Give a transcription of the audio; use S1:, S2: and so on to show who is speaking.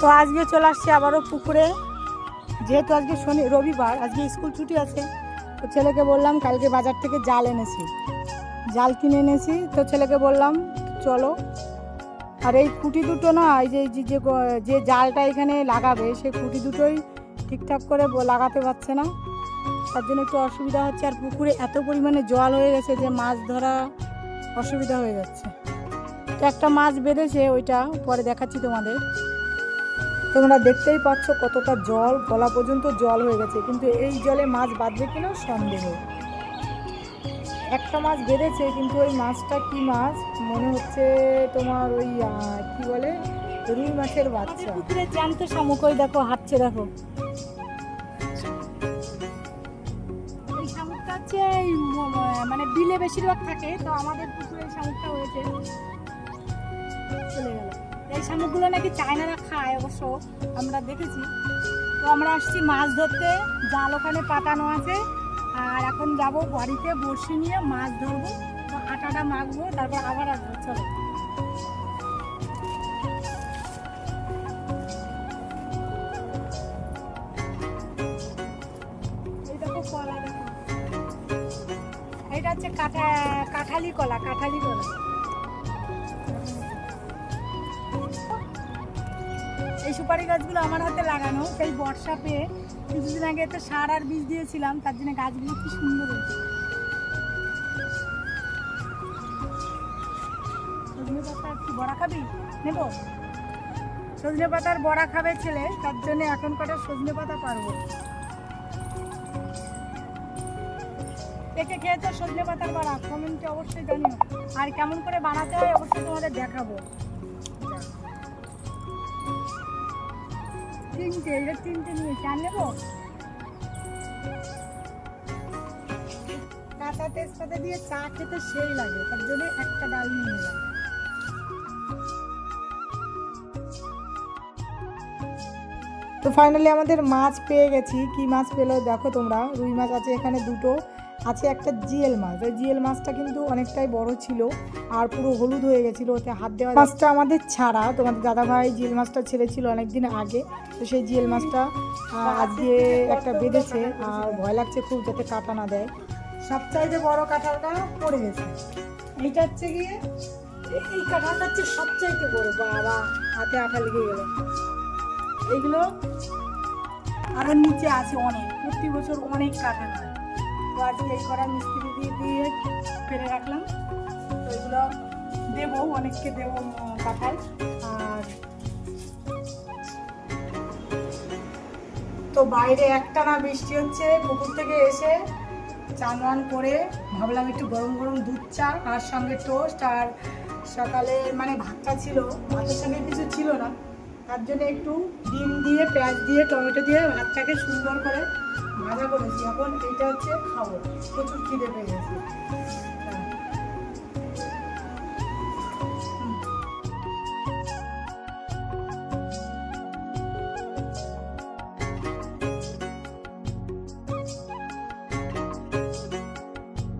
S1: তো আজকে চলে আসছি আবারও পুকুরে। যেহেতু আজকে শনি রবিবার, আজকে স্কুল ছুটি আছে, তো ছেলেকে বললাম কালকে বাজার থেকে জাল এনেছি। জাল কিনে এনেছি, তো ছেলেকে বললাম, চলো। আর এই খুঁটি দুটো না, এই যে যে- যে জালটা এখানে লাগাবে, সেই খুঁটি দুটোই ঠিকঠাক করে লাগাতে পারছে না। তার জন্য একটু অসুবিধা হচ্ছে। আর পুকুরে এত পরিমাণে জল হয়ে গেছে যে মাছ ধরা অসুবিধা হয়ে যাচ্ছে। তো একটা মাছ বেঁধেছে ওইটা, পরে দেখাচ্ছি তোমাদের। তোমরা দেখতেই পাচ্ছ কতটা জল, গলা পর্যন্ত জল হয়ে গেছে। কিন্তু এই জলে মাছ বাঁধবে কিনা সন্দেহ। একটা মাছ বেঁধেছে, কিন্তু ওই মাছটা কি মাছ? মনে হচ্ছে তোমার ওই কি বলে? রুই মাছের বাচ্চা। পুকুরে জ্যান্ত শামুক ওই দেখো, হাঁটছে, দেখো। মানে বিলে বেশিরভাগ থাকে, তো আমাদের পুকুরে শামুকটা হয়েছে। চলে গেল। এই শামুকগুলো নাকি চায়নারা খায় অবশ্য, আমরা দেখেছি। তো আমরা আসছি মাছ ধরতে, জাল ওখানে পাতানো আছে। আর এখন যাব বাড়িতে বড়শি নিয়ে মাছ ধরবো। আটাটা মাখবো, তারপর আবার আসব, চলো। এটা হচ্ছে কাঠা কাঁঠালি কলা কাঁঠালি কলা। এই সুপারি গাছগুলো আমার হাতে লাগানো এই বর্ষা পেয়ে কিছুদিন আগে তো সার আর বীজ দিয়েছিলাম, তার জন্য গাছগুলো কি সুন্দর হয়েছে। সজনে পাতা কি বড়া খাবি? নেব। সজনে পাতার বড়া খাবে ছেলে, তার জন্য এখন কটা সজনে পাতা পারব। একে খেয়েছো সজনে পাতার বড়া? কমেন্টে অবশ্যই জানিও। আর কেমন করে বানাতে হয় অবশ্যই তোমাদের দেখাবো। তিনটে এটা তিনটে নিয়েছি আর নেব? কাঁচা তেজপাতা দিয়ে চা খেতে সেই লাগে, তার জন্য একটা ডাল নিয়ে নিলাম। তো ফাইনালি আমাদের মাছ পেয়ে গেছি। কি মাছ পেল দেখো তোমরা? রুই মাছ আছে এখানে দুটো। আছে একটা জিএল মাছ। ওই জিএল মাছটা কিন্তু অনেকটাই বড় ছিল আর পুরো হলুদ হয়ে গেছিল, ওতে হাত দেওয়া মাছটা আমাদের ছাড়া, তোমাদের দাদাভাই জিএল মাছটা ছেড়েছিল অনেকদিন আগে। তো সেই জিএল মাছটা আজকে একটা বেঁধেছে আর ভয় লাগছে খুব যাতে কাটা না দেয়। সবচাইতে বড় কাঁঠালটা পড়ে গেছে। এইটা হচ্ছে গিয়ে, এই- কাঁঠালটা হচ্ছে সবচাইতে বড়, বাবা, হাতে আঠা লেগে গেল। এইগুলো আরও নিচে আছে অনেক, প্রতি বছর অনেক কাঁঠাল হয়। তো এই করা মিস্ত্রি দিয়ে দিয়ে ফেলে রাখলাম। তো এগুলো দেবো, অনেককে দেবো কাঁঠাল আর তো বাইরে একটানা বৃষ্টি হচ্ছে, পুকুর থেকে এসে চান করে ভাবলাম একটু গরম গরম দুধ চা আর সঙ্গে টোস্ট আর সকালে মানে ভাতটা ছিল, ভাতের সঙ্গে কিছু ছিল না। তার জন্য একটু ডিম দিয়ে, পেঁয়াজ দিয়ে, টমেটো দিয়ে ভাতটাকে সুন্দর করে ভাজা করেছি। এখন এটা হচ্ছে খাব প্রচুর খিদে পেয়ে গেছে।